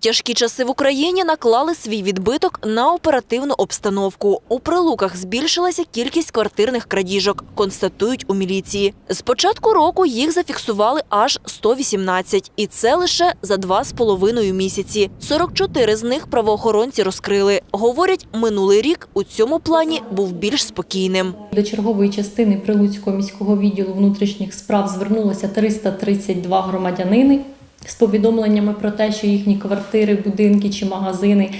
Тяжкі часи в Україні наклали свій відбиток на оперативну обстановку. У прилуках збільшилася кількість квартирних крадіжок, констатують у міліції. З початку року їх зафіксували аж 118, і це лише за два з половиною місяці. 44 з них правоохоронці розкрили. Говорять, минулий рік у цьому плані був більш спокійним. До чергової частини Прилуцького міського відділу внутрішніх справ звернулося 332 громадянини з повідомленнями про те, що їхні квартири, будинки чи магазини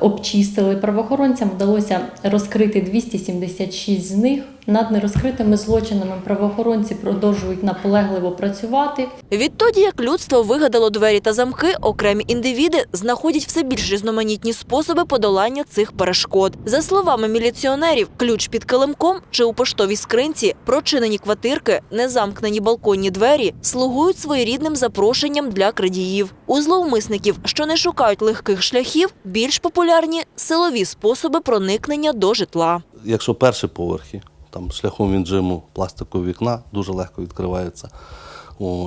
обчистили. Правоохоронцям вдалося розкрити 276 з них. Над нерозкритими злочинами правоохоронці продовжують наполегливо працювати. Відтоді, як людство вигадало двері та замки, окремі індивіди знаходять все більш різноманітні способи подолання цих перешкод. За словами міліціонерів, ключ під килимком чи у поштовій скринці, прочинені квартирки, незамкнені балконні двері слугують своєрідним запрошенням для крадіїв. У зловмисників, що не шукають легких шляхів, більш популярні силові способи проникнення до житла. Якщо перші поверхи, там шляхом віджиму пластикового вікна дуже легко відкривається.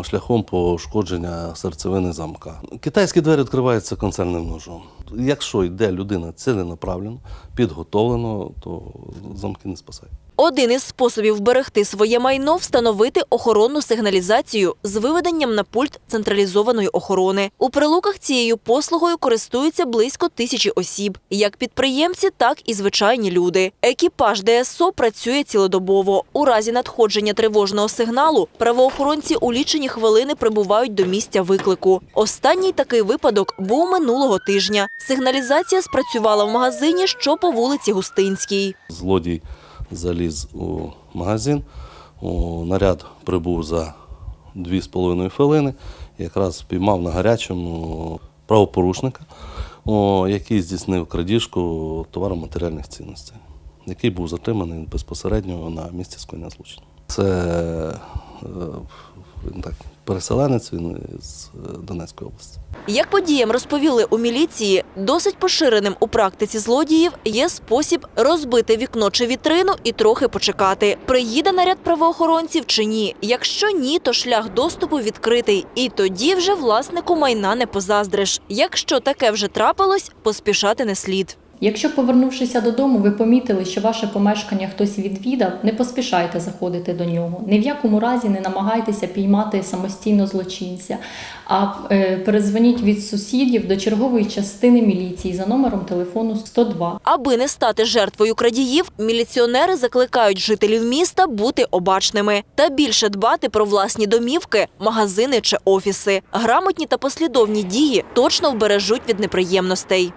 Шляхом пошкодження серцевини замка. Китайські двері відкриваються концерним ножом. Якщо йде людина ціленаправлено, підготовлено, то замки не спасають. Один із способів вберегти своє майно встановити охоронну сигналізацію з виведенням на пульт централізованої охорони. У прилуках цією послугою користуються близько тисячі осіб, як підприємці, так і звичайні люди. Екіпаж ДСО працює цілодобово. У разі надходження тривожного сигналу правоохоронці у лічені хвилини прибувають до місця виклику. Останній такий випадок був минулого тижня. Сигналізація спрацювала в магазині, що по вулиці Густинській. Злодій заліз у магазин, наряд прибув за 2,5 хвилини, якраз спіймав на гарячому правопорушника, який здійснив крадіжку товаро-матеріальних цінностей, який був затриманий безпосередньо на місці скоєння злочину. Це він так, переселенець він з е, Донецької області. Як подіям розповіли у міліції, досить поширеним у практиці злодіїв є спосіб розбити вікно чи вітрину і трохи почекати, приїде наряд правоохоронців чи ні. Якщо ні, то шлях доступу відкритий, і тоді вже власнику майна не позаздриш. Якщо таке вже трапилось, поспішати не слід. Якщо, повернувшися додому, ви помітили, що ваше помешкання хтось відвідав, не поспішайте заходити до нього. Ні в якому разі не намагайтеся піймати самостійно злочинця, а е, перезвоніть від сусідів до чергової частини міліції за номером телефону 102. Аби не стати жертвою крадіїв, міліціонери закликають жителів міста бути обачними та більше дбати про власні домівки, магазини чи офіси. Грамотні та послідовні дії точно вбережуть від неприємностей.